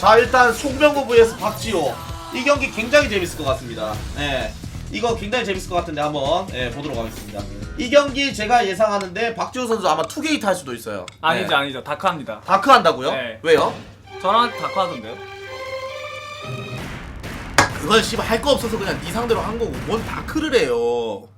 자 일단 송병구 vs 박지호 이 경기 굉장히 재밌을 것 같습니다. 예. 이거 굉장히 재밌을 것 같은데 한번 예, 보도록 하겠습니다. 이 경기 제가 예상하는데 박지호 선수 아마 투게이트 할 수도 있어요. 아니죠 예. 아니죠 다크합니다 다크 한다고요? 네. 왜요? 저랑 다크하던데요? 그건 씨발 할 거 없어서 그냥 네 상대로 한 거고 뭔 다크를 해요.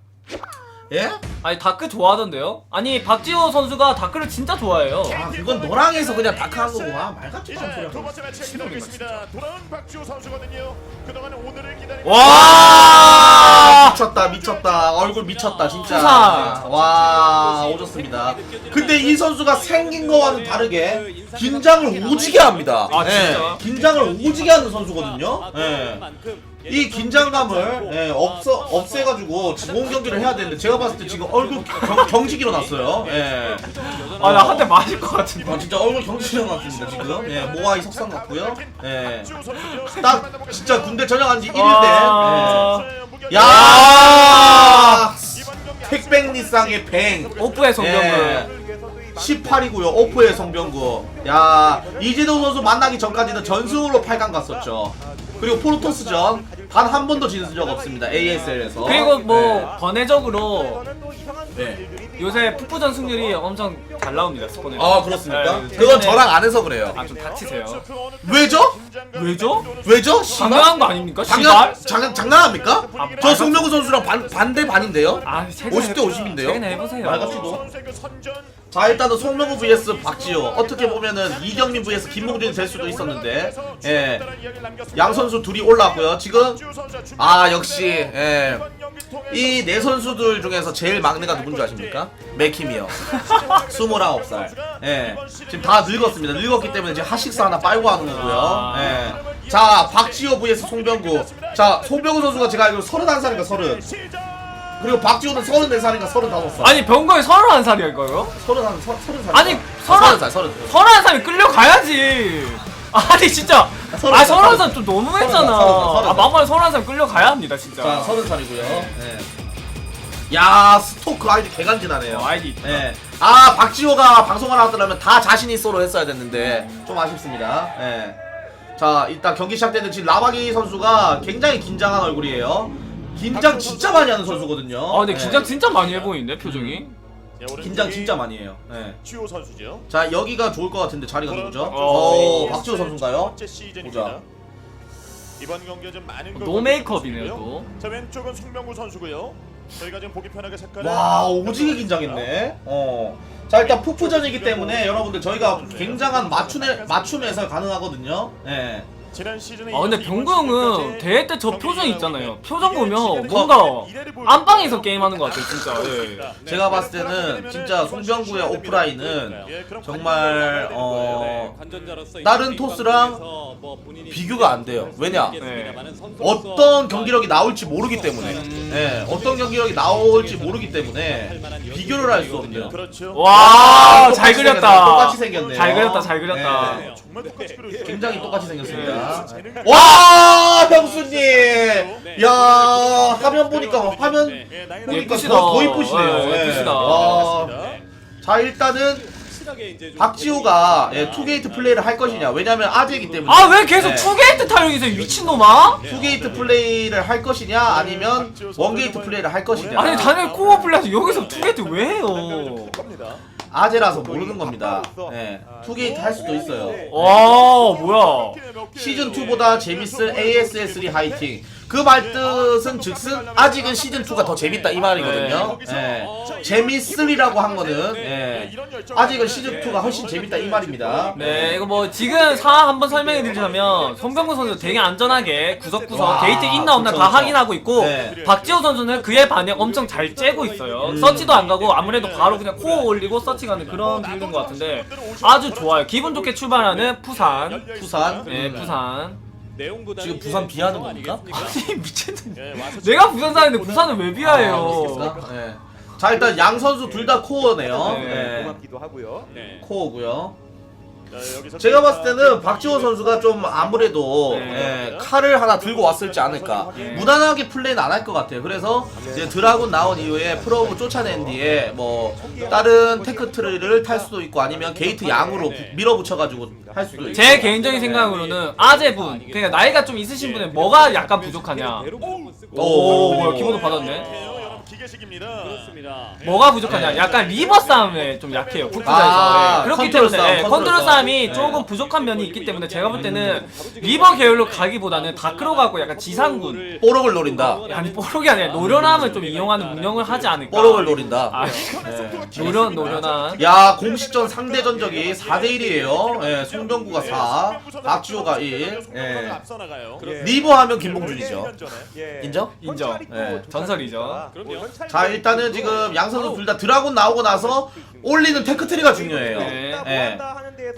예? 아니 다크 좋아하던데요? 아니 박지호 선수가 다크를 진짜 좋아해요 아 그건 너랑 해서 그냥 다크 한 거고 아 말 같지도 않은 소리 두 번째 매치 있습니다. 돌아온 박지호 선수거든요. 그동안 오늘을 기다리고 와 미쳤다 미쳤다 얼굴 미쳤다 진짜 수상. 와 오졌습니다 근데 이 선수가 생긴 거와는 다르게 긴장을 오지게 합니다 아, 진짜? 예, 긴장을 오지게 하는 선수거든요 예. 이 긴장감을 예, 없어 없애가지고 좋은 경기를 해야 되는데 제가 봤을 때 지금 얼굴 경, 경직 일어났어요 예. 아 나 한 대 맞을 것 같은데 아, 진짜 얼굴 경직 일어났습니다 지금 예, 모아이 석상 같고요 예. 딱 진짜 군대 전역한 지 1일 때 아. 예. 야 택백리쌍의 뱅 오프의 성병구 예. 18이고요 오프의 성병구 야 이재동 선수 만나기 전까지는 전승으로 8강 갔었죠 그리고 포르토스전 단 한 번도 지는 적 없습니다 ASL에서 그리고 뭐 번외적으로 네. 요새 풋부전 승률이 엄청 잘 나옵니다 스폰에 아 그렇습니까? 네, 그건 최근에- 저랑 안 해서 그래요 아좀 다치세요 왜죠? 왜죠? 왜죠? 당연한 거 아닙니까? 장난? 장, 장난합니까? 아, 저 말- 송명구 선수랑 반, 반대 반인데요? 아 최근에 50대 50인데요? 최근에 해보세요 말같이도. 자 일단은 송명구 vs 박지호 어떻게 보면은 이경민 vs 김봉준이 될 수도 있었는데 예. 양 선수 둘이 올라왔고요 지금 아 역시 예. 이 네 선수들 중에서 제일 막내가 누군지 아십니까? 맥힘이요 29살 예. 지금 다 늙었습니다 늙었기 때문에 이제 하식사 하나 빨고 하는 거고요 아. 예. 자 박지호 vs 송병구 자 송병구 선수가 제가 알기로 31살인가 30 그리고 박지호는 34살인가 35살 아니 병거에 서른한 살이랄까요? 30살 30살 아니, 서른 서른- 살 서른 서른한 살이 끌려가야지 아니 진짜 서른 아 살, 서른 살좀 너무했잖아 서른 살, 서른 살. 아 막말 서른한 살 끌려가야 합니다 진짜 자 서른 살이고요 예. 야 스토크 아이디 개간지나네요 어, 아이디 있다. 예. 아 박지호가 방송을 나왔더라면 다 자신이 쏘로 했어야 됐는데 좀 아쉽습니다 예. 자 일단 경기 시작되는 지금 라바기 선수가 굉장히 긴장한 얼굴이에요 긴장 진짜 많이 하는 선수거든요 아 근데 예. 긴장 진짜 많이 해 보이는데 표정이 긴장 진짜 많이 해요 예. 지호 선수죠. 자 여기가 좋을 것 같은데 자리가 누구죠? 어. 어 박지호 선수인가요? 보자. 이번 경기에 좀 많은 걸 노메이크업이네요. 또 자 왼쪽은 송병구 선수고요. 저희가 지금 보기 편하게 색깔. 와 오지게 긴장했네. 어. 자 일단 푸푸전이기 때문에 여러분들 저희가 굉장한 맞춤에 맞춤에서 가능하거든요. 예. 지난 시즌에 아 근데 이번 병구 형은 시즌까지 대회 때 저 표정 있잖아요 표정 보면 뭔가 안방에서 게임하는 것 같아요 진짜 예. 네. 제가 봤을 때는 진짜 송병구의 오프라인은 예, 그럼 정말 어 다른 이 토스랑 뭐 비교가 안 돼요. 왜냐? 선수로서 어떤 경기력이 나올지 모르기 때문에. 음. 예. 어떤 경기력이 나올지 모르기 때문에 비교를 할 수 없네요. 그렇죠. 와, 똑같이 잘 생겼네요. 그렸다. 똑같이 생겼네요. 잘 그렸다, 잘 그렸다. 예. 정말 똑같이 그려주세요. 굉장히 똑같이 생겼습니다. 재능을 와 병수님 야 화면 보니까 화면 예, 나이 보니까 예쁘시다. 더, 더 이쁘시네요 예, 예. 예쁘시다. 와. 네. 자 일단은 확실하게 이제 좀 박지호가 예, 투게이트 플레이를 할 것이냐 왜냐면 아재이기 때문에 아 왜 계속 예. 투게이트 타령이세요 미친놈아? 투게이트 플레이를 할 것이냐 아니면 원게이트 플레이를 할 것이냐 아니 당연히 코어 플레이에서 여기서 투게이트 왜 해요? 아재라서 모르는 겁니다. 예, 투게이트 할 수도 있어요. 와 뭐야? 시즌 2보다 재밌을 ASS3 하이팅 그 말 뜻은 즉슨 아직은 시즌 2가 더 재밌다 이 말이거든요. 예. 재밌으리라고 한 거는 예. 아직은 시즌 2가 훨씬 재밌다 이 말입니다. 네 이거 뭐 지금 상황 한번 설명해 드리자면 송병구 선수 되게 안전하게 구석구석 와, 게이트 있나 없나 그쵸, 다 그쵸. 확인하고 있고 네. 박지호 선수는 그에 반해 엄청 잘 째고 있어요 음. 서치도 안 가고 아무래도 바로 그냥 코어 올리고 서치 가는 그런 빌드인 것 같은데 아주 좋아요 기분 좋게 출발하는 푸산 부산. 네 음. 푸산 내용보다 지금 부산 비하는 겁니까? 아니 미친놈 예, 내가 부산 사는데 부산을 왜 아, 비하해요 그렇습니까? 예. 자 일단 양 선수 둘 다 코어네요. 네. 예. 고맙기도 하고요. 네. 코어고요. 여기서 제가 봤을 때는 박지호 선수가 좀 아무래도 네. 예, 칼을 하나 들고 왔을지 않을까. 무난하게 플레이는 안 할 것 같아요. 그래서 이제 드라군 나온 이후에 프로브 쫓아낸 뒤에 뭐 다른 테크트리를 탈 수도 있고 아니면 게이트 양으로 부- 밀어붙여가지고 할 수도 있고 제 개인적인 생각으로는 아재분. 그러니까 나이가 좀 있으신 분은 뭐가 약간 부족하냐. 오, 뭐야, 키보드 받았네. 여러분 기계식입니다. 그렇습니다. 뭐가 부족하냐? 약간 리버 싸움에 좀 약해요 푸트자에서. 아, 예, 그렇기 컨트롤 때문에 싸움, 예, 컨트롤 컨트롤 싸움. 싸움이 네. 조금 부족한 면이 있기 때문에 제가 볼 때는 리버 계열로 가기보다는 다크로 가고 약간 지상군. 뽀록을 노린다. 아니 뽀록이 아니라 노련함을 좀 이용하는 운영을 하지 않을까? 뽀록을 노린다. 아, 노련 노련한. 야 공식전 상대 전적이 4대 1이에요. 예, 송병구가 4 박지호가 1 예. 리버 하면 김봉준이죠. 예. 인정? 인정. 네, 전설이죠. 그럼요. 자 일단은 지금 양 선수 둘 다 드라군 나오고 나서 올리는 테크트리가 중요해요. 네. 예.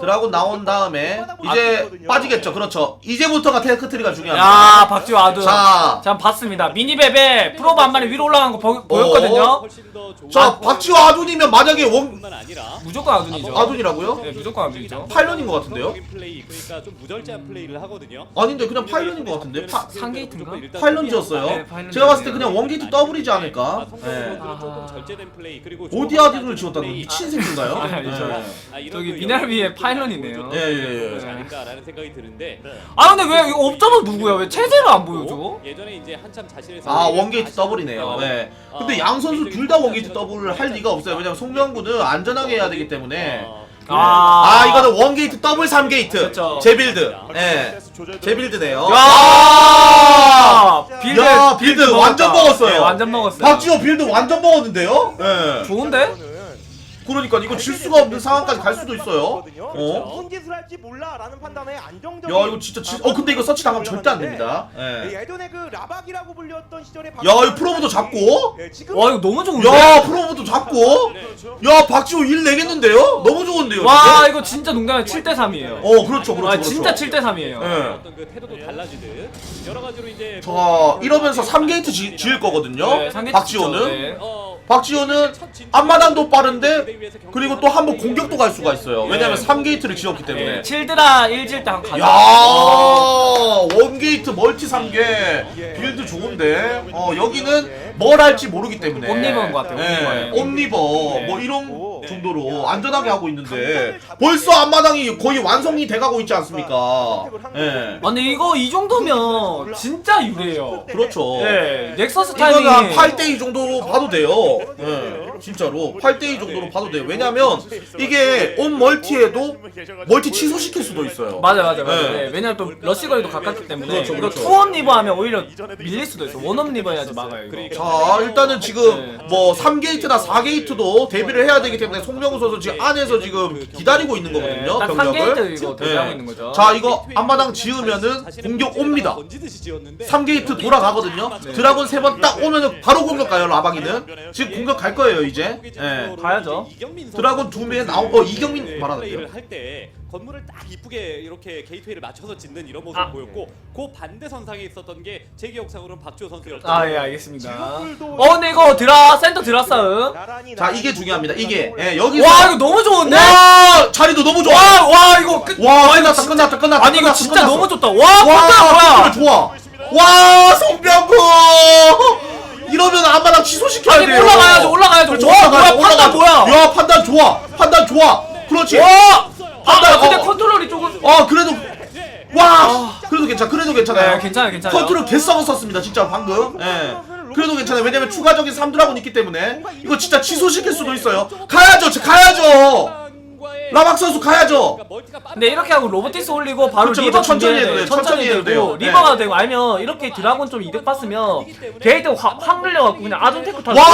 드라군 나온 다음에 이제 빠지겠죠. 그렇죠. 이제부터가 테크트리가 중요합니다. 야 박지호 아두 자. 자 봤습니다. 미니베베 프로브 한 마리 위로 올라간 거 보, 보였거든요. 좋은 자 박지호 아둔이면 만약에 원 무조건 아둔이죠. 아둔이라고요? 네 무조건 아둔이죠. 8년인 것 같은데요? 플레이 그러니까 좀 무절제한 플레이를 하거든요. 아닌데 그냥 8년인 것 같은데? 파, 상게이트인가? 파일런즈였어요? 네, 파일런즈. 제가 봤을 때 그냥 원게이트 더블이지 않을까 아, 예. 성공적으로 조금 절제된 플레이 그리고 오디 아둔을 지웠다는 미친 새끼인가요? 아, 아니죠. 예. 아, 이런 저기 그 미나르비의 연습 파일런이네요. 예, 예, 예. 아닐까라는 생각이 드는데 아 근데 왜 이거 옵저버 누구야 왜 체제를 안 보여줘? 예전에 이제 한참 자신의 아 원게이트 더블이네요. 네. 어, 근데 양 선수 둘 다 원게이트 더블을 할 리가 없어요. 왜냐면 송명구는 안전하게 해야 되기 때문에. 어, 아, 아 이거는 원 게이트 더블 3 게이트. 그렇죠. 제 빌드. 예. 제 빌드네요. 야 빌드 야, 빌드 완전 먹었다. 먹었어요. 네, 완전 먹었어요. 박지호 빌드 완전 먹었는데요? 예. 좋은데? 그러니까 이거 질 수가 없는 상황까지 갈 수도 있어요. 어? 무슨 짓을 할지 몰라라는 판단에 안정적인 야 이거 진짜 지... 어 근데 이거 서치 당하면 절대 안 됩니다. 예. 예전에 그 라박이라고 불렸던 시절에 야 이거 프로브도 잡고. 예, 지금 와 이거 너무 좋은데? 야 프로브도 잡고. 야 박지호 일 내겠는데요? 너무 좋은데요. 와 이거? 진짜 농담에 7대 3이에요. 어 그렇죠 그렇죠. 아 진짜 그렇죠. 7대 3이에요. 예. 어떤 그 태도도 달라지듯 여러 가지로 이제 자 이러면서 3게이트 지, 지을 거거든요 네, 박지호는 진짜, 네. 어, 박지호는 앞마당도 빠른데 그리고 또 한 번 공격도 갈 수가 있어요 왜냐면 3게이트를 지었기 네, 때문에 7드라 1질 때한 가자. 야 원게이트 멀티 3개 빌드 좋은데 어 여기는 뭘 할지 모르기 때문에 옴니버인 것 같아요, 네, 옴니버예요. 옴니버 네. 뭐 이런 정도로 안전하게 하고 있는데 벌써 앞마당이 거의 완성이 돼가고 있지 않습니까 예아 근데 이거 이 정도면 진짜 유리해요. 그렇죠 네, 넥서스 이거는 한 타이밍이 8대2 정도로 봐도 돼요. 예, 진짜로 8대2 정도로 봐도 돼요. 왜냐면 이게 온 멀티에도 멀티 취소시킬 수도 있어요. 맞아 맞아 맞아. 네. 네. 왜냐면 또 러시 거리도 가깝기 때문에 그렇죠, 이거 그렇죠. 투업 리버 하면 오히려 밀릴 수도 있어. 원업 리버 해야지 막아요 이거. 자 일단은 지금 뭐 3게이트나 4게이트도 데뷔를 해야 되기 때문에 송병우 선수 지금 안에서 지금 기다리고 있는 네, 거거든요. 딱 병력을. 3게이트 이거 대비하고 네. 있는 거죠. 자 이거 앞마당 지으면은 공격 옵니다. 3게이트 돌아가거든요. 드라곤 세 번 딱 오면은 바로 공격 가요 라방이는. 지금 공격 갈 거예요 이제. 예. 가야죠. 드라곤 두명 나오 어 이경민 말하는데요. 건물을 딱 이쁘게 이렇게 게이트웨이를 맞춰서 짓는 이런 모습 아. 을 보였고 그 반대 선상에 있었던 게 제 기억상으로는 박주호 선수였죠. 아 예 알겠습니다. 어 근데 이거 드라 센터 드라 싸움. 나란히 자 이게 중요합니다. 이게 예, 여기서 와 이거 너무 좋은데? 와 자리도 너무 좋아. 와, 와 이거 끝. 와 끝났다 끝났다 끝났다. 아니 이거 끝났어, 진짜 끝났어. 너무 좋다. 와, 와 컨트롤 뭐야? 좋아. 와 송병구 이러면 앞마당 취소시켜야 아니 돼요. 올라가야죠, 올라가야죠. 그렇죠, 와, 올라가야죠, 뭐야, 판단 올라가야죠. 뭐야? 야 판단 좋아. 판단 좋아. 그렇지. 와! 아, 근데 어, 컨트롤이 조금 어 그래도 와 그래도 괜찮아 그래도 괜찮아요. 네, 괜찮아요, 괜찮아요. 컨트롤 개썩어 썼습니다 진짜 방금. 예. 그래도 괜찮아요. 왜냐면 추가적인 3드라군 있기 때문에 이거 진짜 취소시킬 수도 있어요. 가야죠, 저 가야죠. 라박 선수 가야죠. 근데 이렇게 하고 로보티스 올리고 바로 그렇죠, 리버. 천천히 준비해야 해도 돼. 돼요. 천천히 해도 돼요. 네. 리버가 되고 아니면 이렇게 드라곤 좀 이득 봤으면 게이트 확, 확 늘려갖고 그냥 아둔 테크 타고 와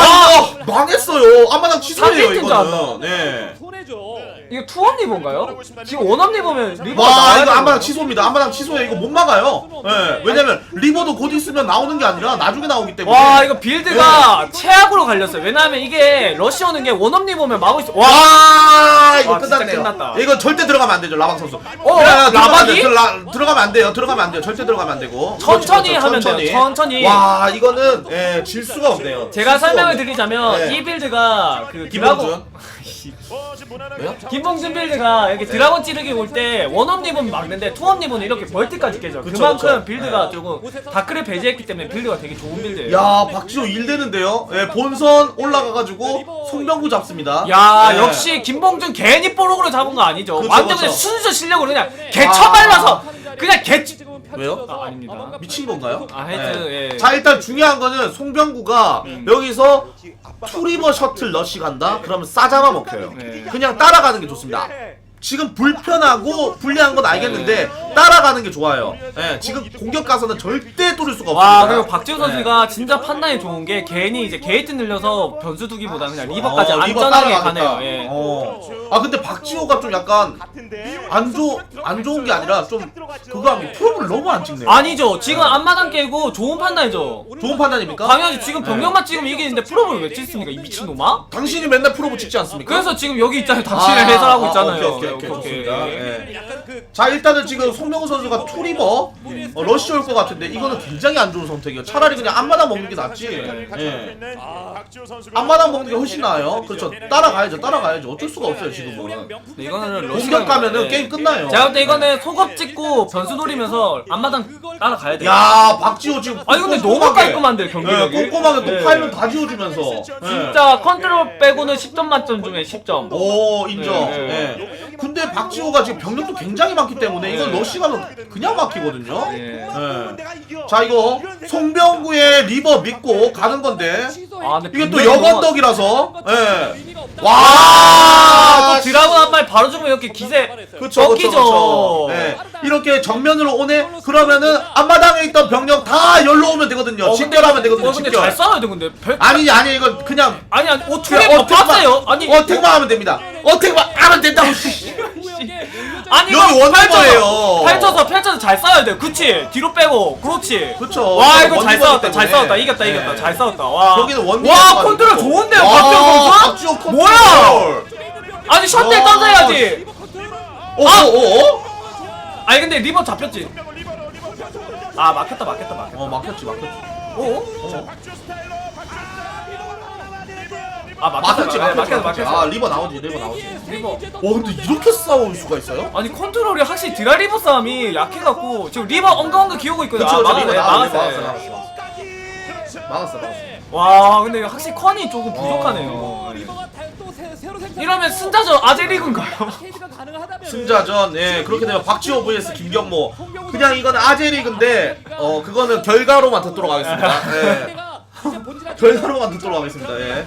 이거 망했어요. 앞마당 취소해요 상대팀 이거는. 네. 손해죠. 이거 투업 리버인가요? 지금 원업 리버면 리버가 와 나와야 이거 되는 거예요? 취소입니다. 앞마당 취소해 이거 못 막아요. 예. 왜냐면 리버도 곧 있으면 나오는 게 아니라 나중에 나오기 때문에. 와 이거 빌드가 네. 최악으로 갈렸어요 왜냐면 이게 러시 오는 게 원업 리버면 막고 있어 와와 이거 와, 진짜 끝났네요. 끝났다. 이거 절대 들어가면 안 되죠 라방 선수. 어, 그래, 들어가면 라방이? 돼요. 들어가- 들어가면 안 돼요. 들어가면 안 돼요. 절대 들어가면 안 되고. 천천히 그렇죠, 하면 돼요, 천천히. 와 이거는 예, 질 수가 없네요. 제가 질 수가 설명을 없네. 드리자면 네. 이 빌드가 그 김봉준. 드라곤 어, 지금 무난하게 왜요? 좀 김봉준 빌드가 이렇게 드라곤 찌르기 올 때 원업 립은 막는데 투업 립은 이렇게 멀티까지 깨져. 그쵸, 그만큼 그쵸. 빌드가 네. 조금 다크를 배제했기 때문에 빌드가 되게 좋은 빌드예요. 야 박지호 1되는데요 예, 본선 올라가가지고 송병구 잡습니다 야 예. 역시 김봉준 괜히 뽀록으로 잡은 거 아니죠. 그쵸, 완전 그쵸. 그냥 순수 실력으로 그냥 아. 개처발라서 그냥 개. 왜요? 아, 아닙니다. 미친 건가요? 아, 하여튼, 예. 자 일단 중요한 거는 송병구가 여기서 투리버 셔틀 러시 간다? 그러면 싸잡아 먹혀요 네. 그냥 따라가는 게 좋습니다 지금 불편하고 불리한 건 알겠는데 따라가는 게 좋아요 예, 지금 공격 가서는 절대 뚫을 수가 없습니다 와 그리고 박지호 선수가 진짜 판단이 좋은 게 괜히 이제 게이트 늘려서 변수 두기보다 그냥 리버까지 어, 리버 안전하게 따라가겠다. 가네요. 예. 어. 아 근데 박지호가 좀 약간 같은데 안, 좋, 안 좋은 게 아니라 좀 그거 하면 프로를 너무 안 찍네요 아니죠. 지금 앞마당 깨고 좋은 판단이죠. 좋은 판단입니까? 당연히 지금 병력만 찍으면 이기는데 프로를 왜 찍습니까? 이 미친놈아? 당신이 맨날 프로브 찍지 않습니까? 그래서 지금 여기 있잖아요. 당신을 아, 해설하고 아, 있잖아요. 오케이, 오케이, 오케이, 좋습니다. 예. 약간 그 자 일단은 지금 송명우 선수가 투리버 어, 러쉬 올 것 같은데 이거는 굉장히 안 좋은 선택이에요 차라리 그냥 앞마당 먹는 게 낫지 예. 앞마당 먹는 게 훨씬 나아요 그렇죠 따라가야죠 따라가야죠 어쩔 수가 없어요 지금은 네, 이거는 공격 가면은 네. 게임 끝나요 제가 볼때 이거는 속업 찍고 변수 노리면서 앞마당 따라가야 돼요. 야 박지호 지금 아니 근데 너무 꼼꼼하게, 깔끔한데 경기력이. 예, 꼼꼼하게 또 네. 파일을 다 지워주면서 예. 진짜 컨트롤 빼고는 10점 만점 중에 10점. 오 인정 네, 네. 예. 근데 박지호가 지금 병력도 굉장히 많기 때문에 이건 네. 러쉬 가면 그냥 막히거든요 네. 예. 자 이거 송병구의 리버 믿고 가는 건데 아 근데 이게 또 여건덕이라서 예. 아, 와또 드라군 한 마리 바로 주면 이렇게 기세 그쵸 그쵸 꺾이죠. 그쵸 예. 이렇게 정면으로 오네. 그러면은 앞마당에 있던 병력 다 열로 오면 되거든요. 어, 집결하면 되거든요 어, 근데 집결. 잘 싸워야 돼 근데. 별... 아니 아니 이거 그냥 아니 아니 어 투리 더 빡세요. 아니 어택만 하면 됩니다. 어택만 하면 된다고 아니 여기 이거 원투버예요. 펼쳐서 펼쳐서 펼쳐서 잘 싸워야 돼. 그치? 뒤로 빼고 그렇지. 그쵸 와 이거 잘 싸웠다. 잘 때문에. 싸웠다. 이겼다 네. 이겼다. 잘 싸웠다. 와. 거기는 원투버 와 가지고. 컨트롤 좋은데요 와, 박병 선수? 박지호 컨트롤 뭐야? 아니 셔틀 와. 떠서야지. 어어어 아니 근데 리버 잡혔지. 아 막혔다 막혔다 막혔다. 어 막혔지 막혔지 어? 아 막혔지 막혔지 막혔다 막혔지 아. 리버 나오지 리버 나오지 리버. 와 근데 이렇게 싸울 수가 있어요? 아니 컨트롤이 확실히 드라 리버 싸움이 약해갖고 지금 리버 엉덩엉덩 기우고 있거든. 그쵸 아, 그쵸 막았네, 리버 나왔어. 막았어 막았어 막았어 막았어 와 근데 확실히 컨이 조금 부족하네요. 이러면 승자전 아제리그인가요? 승자전 예 그렇게 되면 박지호 vs 김경모 그냥 이건 아제리그인데 어 그거는 결과로만 듣도록 하겠습니다 예 결과로만 듣도록 하겠습니다 예.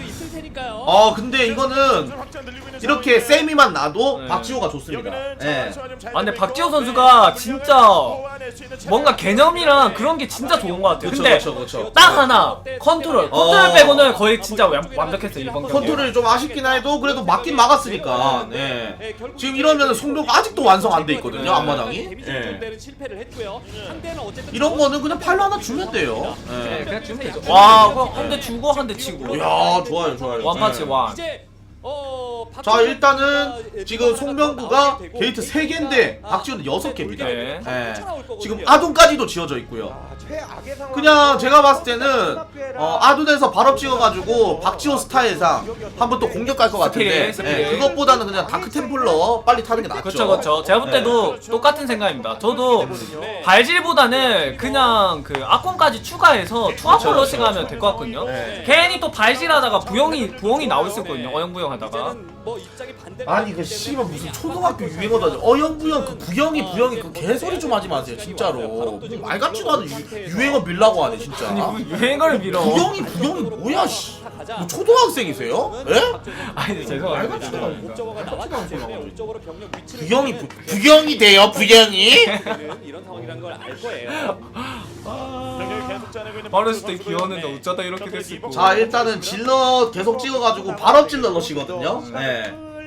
어 근데 이거는 이렇게 세미만 나도 네. 박지호가 좋습니다 예. 아 근데 박지호 선수가 진짜 뭔가 개념이랑 그런 게 진짜 좋은 것 같아요. 그쵸 근데 그쵸 그쵸 딱 하나 컨트롤 컨트롤 어. 빼고는 거의 진짜 완, 완벽했어요 이번 경기. 컨트롤이 좀 아쉽긴 해도 그래도 맞긴 막았으니까 예. 지금 이러면 송도가 아직도 완성 안 돼 있거든요 앞마당이 예. 이런 거는 그냥 팔로 하나 주면 돼요 네, 예. 그냥 주면 되죠. 와, 한 대 주고 한 대 치고. 이야 좋아요 좋아요 예. 와. 이제 어자 일단은 지금 송병구가 게이트 3개인데 박지호는 6개입니다 네. 예. 지금 아둔까지도 지어져 있고요 아. 그냥 제가 봤을 때는 어, 아둔에서 발업 찍어가지고 박지호 스타일상 한번 또 공격 갈것 같은데 스피릿, 스피릿. 예, 그것보다는 그냥 다크 템플러 빨리 타는 게 낫죠 그렇죠, 그렇죠. 제가 볼 때도 똑같은 생각입니다. 저도 발질보다는 그냥 그 아콘까지 추가해서 투아폴 러시 가면 될 것 같거든요. 네. 괜히 또 발질하다가 부영이 부영이 나올 수 있거든요. 어영부영 하다가. 뭐 입장이 반대가 아니 그 씨발 무슨 초등학교 유행어다 어영부영 그 부영이 부영이 그 개소리 좀 하지 마세요 진짜로 말 같지도 않은 유, 유행어 밀라고 하네 진짜 아니 뭐 유행어를 밀어. 부영이 부영이 뭐야 씨. 뭐 초등학생이세요? 예? 아니 말 죄송합니다. 목적어가 나왔기 때문에 목적으로 병력 위치를 부영이 부, 부영이 돼요 부영이? 되는 이런 상황이라는 걸알 거예요. 빠르실 때 귀여웠는데 어쩌다 이렇게 됐을까. 자 일단은 질러 계속 찍어가지고 발업 질러 러시거든요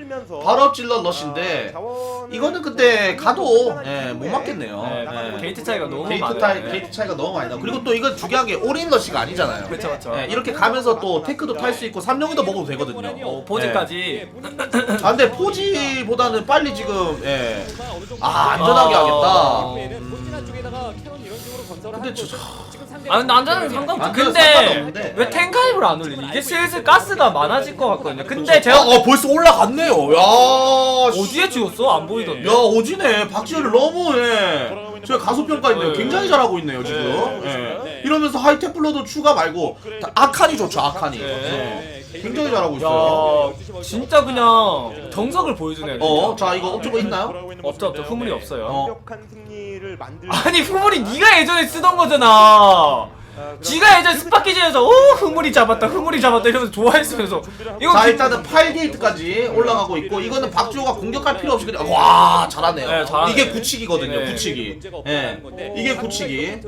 예. 끌면서 발업 질러 러시인데 아, 이거는 근데 가도 예, 못 맞겠네요 네, 예. 게이트 차이가 너무 게이트, 많아요. 타이, 네. 게이트 차이가 너무 많이 나 그리고 또 이건 중요한 게 올인 러시가 아니잖아요 그렇죠, 그렇죠. 예, 이렇게 가면서 또 테크도 탈 수 있고 삼룡이도 먹어도 되거든요 어, 포즈까지. 아 근데 포지보다는 빨리 지금 예. 아 안전하게 아. 하겠다 이런 식으로 건설을 근데 저- 아 근데 안전은 상관없죠. 안전은 근데 상관없는데. 왜 탱가입을 안 올리지? 이게 슬슬 가스가 많아질 것 같거든요. 근데 어, 제가 어 벌써 올라갔네요. 야. 씨. 어디에 지웠어? 안 보이던데. 야 오지네 박지현을 너무 해. 제가 가수 평가했네요. 네. 굉장히 잘하고 있네요 지금. 네. 예. 이러면서 하이테플러도 추가 말고 다 아칸이 좋죠 아칸이. 네. 예. 굉장히 잘하고 있어요. 야 진짜 그냥 정석을 보여주네요. 어. 자 이거 옵저버 있나요? 없죠 없죠 후물이 없어요. 어. 완벽한 승리를 만들 아니 후물이 네가 예전에 쓰던 거잖아. 지가 예전에 스파키즈에서 오 흐물이 잡았다 흐물이 잡았다 이러면서 좋아했으면서 이거 자 기- 일단은 8게이트까지 올라가고 있고 이거는 박주호가 공격할 필요 없이 그냥 와 잘하네요. 네, 잘하네. 이게 구치기거든요. 네. 구치기. 예. 이게 구치기.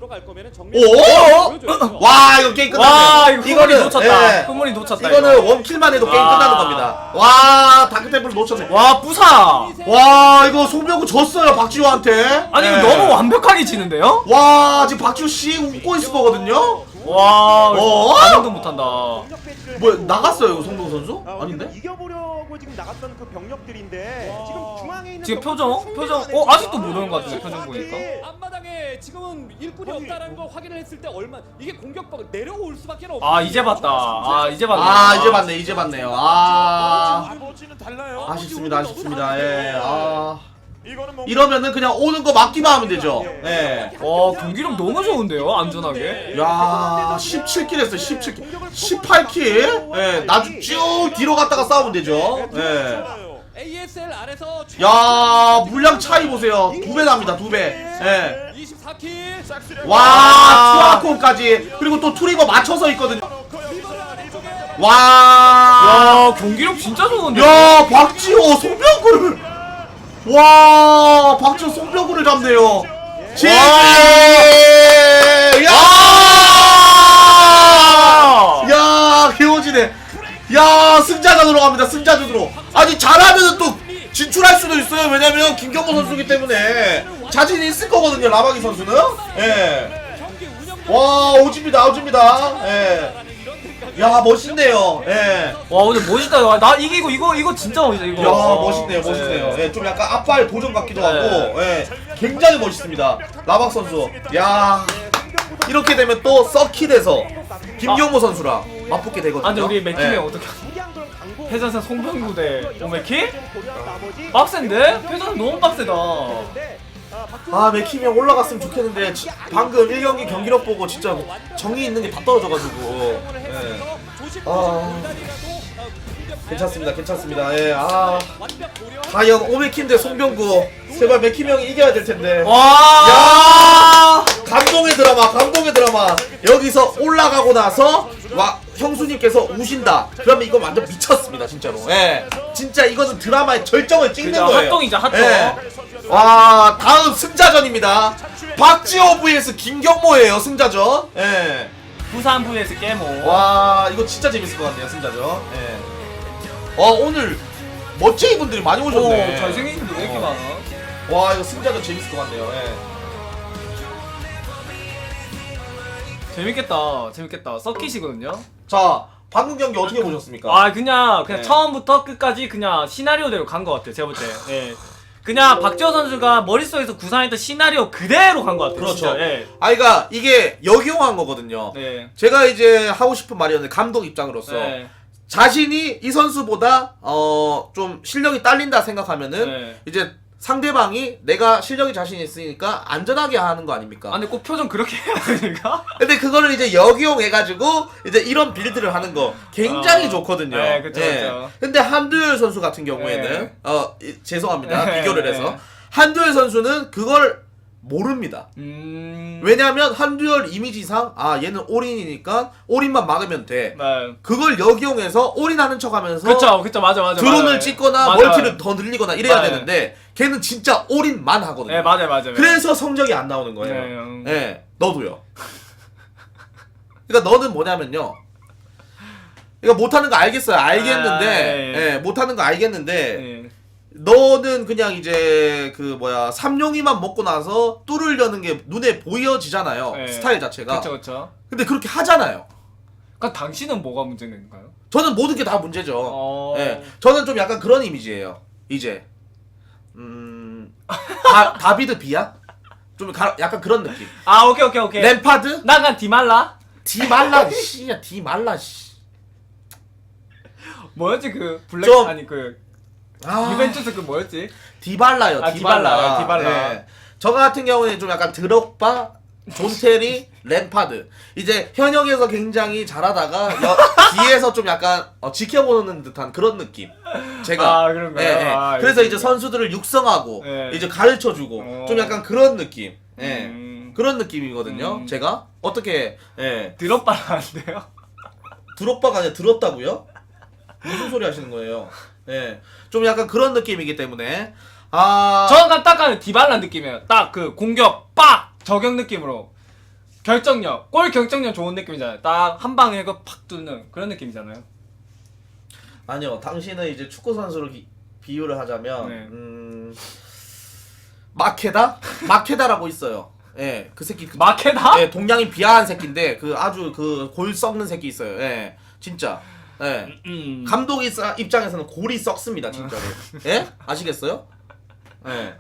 오! 와 이거 게임 끝났네. 와 이거 흐물이 놓쳤다. 예. 흐물이 놓쳤다. 이거는 이거. 원킬만 해도 게임 와. 끝나는 겁니다. 와 다크템플 놓쳤네. 와 부사. 와 이거 송병구 졌어요 박지호한테. 아니 이거 예. 너무 완벽하게 지는데요? 와 지금 박지호 씨 웃고 있을 거거든요. 와 어? 반응도 못한다. 뭐 해서 나갔어요 이거 송병구 선수? 어, 아닌데? 이겨보려고 지금 나갔던 그 병력들인데 지금 중앙에 있는 지금 표정? 표정? 안 어, 아직도 모르는 것 같은데, 표정 보니까. 앞마당에 지금은 일꾼이 없다는 거 확인을 했을 때 얼마 이게 공격방 내려올 수밖에 없어. 아 이제 봤다. 아 이제 봤네. 아 이제 봤네 이제 봤네요. 아 달라요. 아쉽습니다 아쉽습니다. 예. 아 이러면은 그냥 오는 거 막기만 하면 되죠. 예. 와 경기력 너무 좋은데요 안전하게. 야 17킬 했어요 17킬. 18킬? 예 나중 쭉 뒤로 갔다가 싸우면 되죠. 예. ASL 안에서 야 물량 차이 보세요. 두 배 납니다 두 배예와 24킬 투아콘까지. 그리고 또 투리버 맞춰서 있거든요. 와. 야 경기력 진짜 좋은데. 야 박지호 송병구를 와 박지호 송병구를 잡네요. 지지 야! 야 개오지네. 야 승자전으로 갑니다 승자전으로. 아니 잘하면 또 진출할 수도 있어요. 왜냐면 김경호 선수기 때문에. 자신이 있을 거거든요 라바기 선수는. 예와 오집니다 오집니다. 예 야 멋있네요 예와 오늘 멋있다. 와, 나 이기고 이거 이거 진짜 멋있다 이거. 야 와. 멋있네요 멋있네요 네. 예, 좀 약간 앞발 도전 같기도 네. 하고 예, 굉장히 멋있습니다 라박 선수 야 이렇게 되면 또 서킷에서 김경모 선수랑 맞붙게 되거든요 아 근데 우리 맥킴이 예. 어떻게? 해전사 송병구 대 오메키? 나머지 빡센데? 해전사 너무 빡세다. 아형 올라갔으면 좋겠는데 지- 방금 1경기 경기력 보고 진짜 정이 있는 게 다 떨어져가지고 예. 아 괜찮습니다 괜찮습니다. 예아. 완벽 고려. 과연 오메킴 대 송병구 제발 맥킴 형이 이겨야 될 텐데. 와. 야. 감동의 드라마 감동의 드라마. 여기서 올라가고 나서 와 형수님께서 우신다. 그러면 이거 완전 미쳤습니다 진짜로. 예. 진짜 이거는 드라마의 절정을 찍는 그죠, 거예요. 핫동이죠, 핫동. 예. 와 다음 승자전입니다. 박지호 vs 김경모예요 승자전. 예. 부산 vs 깨모. 와 이거 진짜 재밌을 것 같네요 승자전 예. 와 오늘 멋쟁이 분들이 많이 오 오셨네 잘생긴 분들 왜 이렇게 어. 많아? 와 이거 승자전 재밌을 것 같네요 예. 재밌겠다. 재밌겠다. 서킷이거든요. 자 방금 경기 어떻게 보셨습니까? 아 그냥 그냥 네. 처음부터 끝까지 그냥 시나리오대로 간 것 같아요. 제가 볼 때. 예. 그냥 박지호 선수가 머릿속에서 구상했던 시나리오 그대로 간 것 같아요. 그렇죠. 진짜. 예. 아, 그러니까 이게 역용한 거거든요. 네. 제가 이제 하고 싶은 말이었는데 감독 입장으로서 네. 자신이 이 선수보다 어 좀 실력이 딸린다 생각하면은 네. 이제 상대방이 내가 실력이 자신 있으니까 안전하게 하는 거 아닙니까? 아 근데 꼭 표정 그렇게 해야 되니까? 근데 그거를 이제 역용해가지고 이제 이런 빌드를 하는 거 굉장히 어. 좋거든요. 네, 그쵸, 그쵸. 근데 한두열 선수 같은 경우에는 네. 어 이- 죄송합니다 네, 비교를 네. 해서 한두열 선수는 그걸 모릅니다. 음. 왜냐하면 한두열 이미지상 아 얘는 올인이니까 올인만 막으면 돼. 네. 그걸 역이용해서 올인하는 척하면서 그쵸, 그쵸, 맞아, 맞아. 드론을 맞아요. 찍거나 맞아요. 멀티를 더 늘리거나 이래야 맞아요. 되는데 걔는 진짜 올인만 하거든요. 네, 맞아요, 맞아요. 그래서 성적이 안 나오는 거예요. 네, 음. 네, 너도요. 그러니까 너는 뭐냐면요. 그러니까 못하는 거 알겠어요. 알겠는데, 아, 네. 예, 못하는 거 알겠는데, 네. 너는 그냥 이제 그 뭐야 삼룡이만 먹고 나서 뚫으려는 게 눈에 보여지잖아요. 네. 스타일 자체가. 그쵸, 그쵸. 근데 그렇게 하잖아요. 그럼 당신은 뭐가 문제인가요? 저는 모든 게 다 문제죠. 어. 예, 저는 좀 약간 그런 이미지예요. 이제 음 다, 다비드 비야? 좀 가, 약간 그런 느낌. 아 오케이 오케이 오케이. 램파드? 난간 디말라. 디말라 씨야 디말라 씨. 뭐였지 그 블랙 좀- 아니 그 아, 유벤투스 그 뭐였지? 디발라요. 아, 디발라. 디발라요, 디발라. 예. 저 같은 경우는 좀 약간 드록바, 존테리, 램파드. 이제 현역에서 굉장히 잘하다가 여, 뒤에서 좀 약간 어, 지켜보는 듯한 그런 느낌. 제가. 아, 그런가요? 예, 예. 아, 그래서 예. 이제 선수들을 육성하고 예. 이제 가르쳐 주고 어. 좀 약간 그런 느낌. 예. 음. 그런 느낌이거든요. 음. 제가 어떻게 예. 드롭바라는데요. 드롭바가 아니라 들었다고요? 무슨 소리 하시는 거예요? 예. 좀 약간 그런 느낌이기 때문에 아 저는 딱 가면 디발라 느낌이에요. 딱 그 공격 빡 저격 느낌으로 결정력 골 결정력 좋은 느낌이잖아요. 딱 한 방에 이거 팍 뚫는 그런 느낌이잖아요. 아니요. 당신은 이제 축구 선수로 기- 비유를 하자면 네. 음 마케다? 마케다라고 있어요. 예. 그 새끼 그 마케다? 예, 동양인 비하한 새끼인데 그 아주 그 골 썩는 새끼 있어요. 예. 진짜. 예. 음. 감독 입사- 입장에서는 골이 썩습니다, 진짜로. 예? 아시겠어요? 예.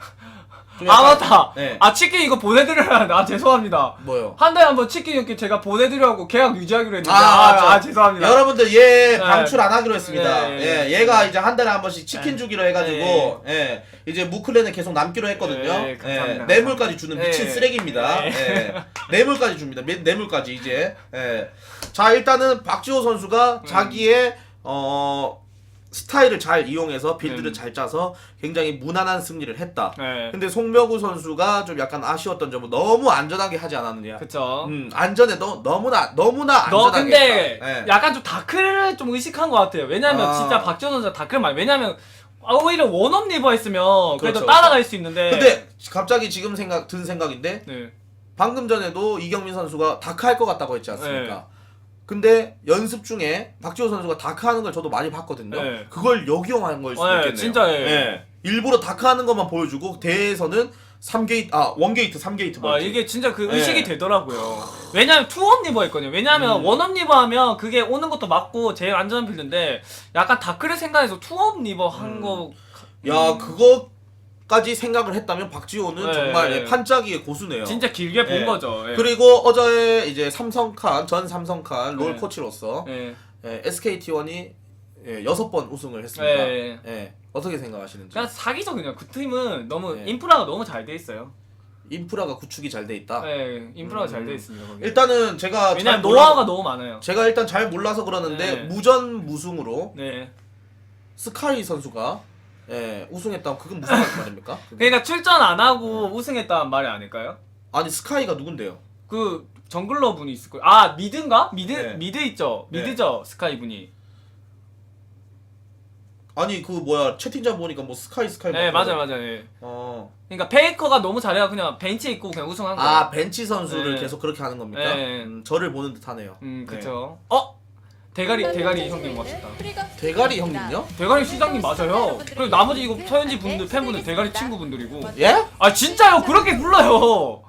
좀아 맞다. 예. 아 치킨 이거 보내드려야 아 죄송합니다. 뭐요? 한 달에 한 번 치킨 이렇게 제가 보내드려고 계약 유지하기로 했는데 아, 맞죠. 아, 죄송합니다. 여러분들 얘 네. 방출 안 하기로 했습니다. 예, 예, 예. 얘가 이제 한 달에 한 번씩 치킨 예. 주기로 해가지고 예, 이제 무클랜에 계속 남기로 했거든요. 예, 예, 감사합니다. 뇌물까지 주는 미친 예. 쓰레기입니다. 예. 예. 뇌물까지 줍니다. 매- 뇌물까지 이제. 예. 자 일단은 박지호 음. 선수가 자기의 어 스타일을 잘 이용해서 빌드를 음. 잘 짜서 굉장히 무난한 승리를 했다. 네. 근데 송명구 선수가 좀 약간 아쉬웠던 점은 너무 안전하게 하지 않았느냐. 그쵸. 음, 안전해 너 너무나 너무나 너 안전하게. 근데 했다. 예. 약간 좀 다크를 좀 의식한 것 같아요. 왜냐면 아. 진짜 박지원 선수가 다크를 많이 왜냐면 아, 오히려 원업 리버 했으면 그래도 그렇죠. 따라갈 수 있는데. 근데 갑자기 지금 생각 든 생각인데 네. 방금 전에도 이경민 선수가 다크 할 것 같다고 했지 않습니까? 네. 근데 연습 중에 박지호 선수가 다크 하는 걸 저도 많이 봤거든요. 네. 그걸 역용한 걸 수도 네, 있겠네요. 진짜, 예. 일부러 다크 하는 것만 보여주고 대회에서는 3게이트 아 1게이트 3게이트 아 이게 진짜 그 네. 의식이 되더라고요. 왜냐면 투업 리버 했거든요. 왜냐면 음. 원업 리버 하면 그게 오는 것도 맞고 제일 안전한 빌드인데 약간 다크를 생각해서 투업 리버 한 음. 거. 야 그거 까지 생각을 했다면 박지호는 네. 정말 예, 판짜기의 고수네요. 진짜 길게 본 예. 거죠. 예. 그리고 어제 이제 삼성칸 전 삼성칸 롤 네. 코치로서 예. 예, SKT1이 예, 여섯 번 우승을 했습니다. 예. 예, 어떻게 생각하시는지? 그냥 사기죠 그냥 그 팀은 너무 네. 인프라가 너무 잘 돼 있어요. 인프라가 구축이 잘 돼 있다. 예, 인프라가 음. 잘 돼 있습니다. 거기. 일단은 제가 왜냐면 잘 몰라- 노하우가 너무 많아요. 제가 일단 잘 몰라서 그러는데 네. 무전 무승으로 네. 스카이 선수가 예, 우승했다면 그건 무슨 말입니까? 그게? 그러니까 출전 안 하고 우승했다는 말이 아닐까요? 아니 스카이가 누군데요? 그 정글러 분이 있을 거예요. 아 미드인가? 미드 네. 미드 있죠. 네. 미드죠 스카이 분이. 아니 그 뭐야 채팅창 보니까 뭐 스카이 스카이 네막 맞아요. 예. 어. 그러니까 페이커가 너무 잘해가 그냥 벤치에 있고 그냥 우승한 거예요. 아 벤치 선수를 네. 계속 그렇게 하는 겁니까? 네. 음, 저를 보는 듯하네요. 음 네. 그쵸. 어 대가리 대가리 형님 멋있다. 대가리 형님요? 대가리 시장님 맞아요. 그리고 나머지 이거 서현지 분들 팬분들 대가리 친구분들이고. 예? 아 진짜요 그렇게 불러요.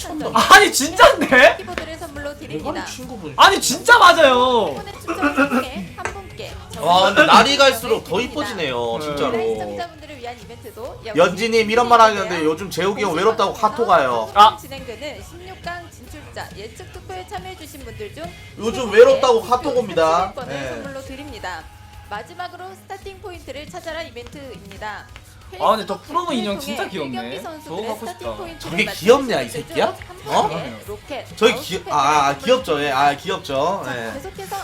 선정. 아니 진짜인데? 키보드를 선물로 드립니다. 대가리 친구분. 아니 진짜 맞아요. 이번에 추첨을 통해 한 분께 와 근데 날이 갈수록 더 이뻐지네요 네. 진짜로. 시청자분들을 위한 이벤트도 역시 연지님 이런 말 하는데 요즘 재욱이 형 외롭다고 카톡 와요. 아. 진행되는 16강 진 출자 예측 투표에 참여해주신 분들 중 요즘 외롭다고 카톡 옵니다. 30을 예. 선물로 드립니다. 마지막으로 스타팅 포인트를 찾아라 이벤트입니다. 아, 근데 저 프로모 인형 진짜 귀엽네. 저거 갖고 싶다. 저게 귀엽냐, 이 새끼야? 한 어? 로켓 저희 귀, 아, 아 귀엽죠, 예, 아 귀엽죠. 자, 예.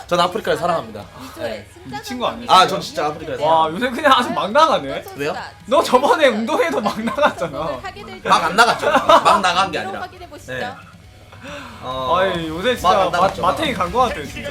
전 아프리카를 사랑합니다. 네. 미친 거 아니에요? 아, 전 진짜 아프리카에서 와 요새 그냥 아주 막 나가네. 왜요? 너 저번에 운동회도 막 나갔잖아. 막안 나갔죠. 막 나간 게 아니라. 확인해 보시죠. 네. 어, 아이 요새 진짜 마, 나갔죠. 마탱이 간 거 같아요 진짜.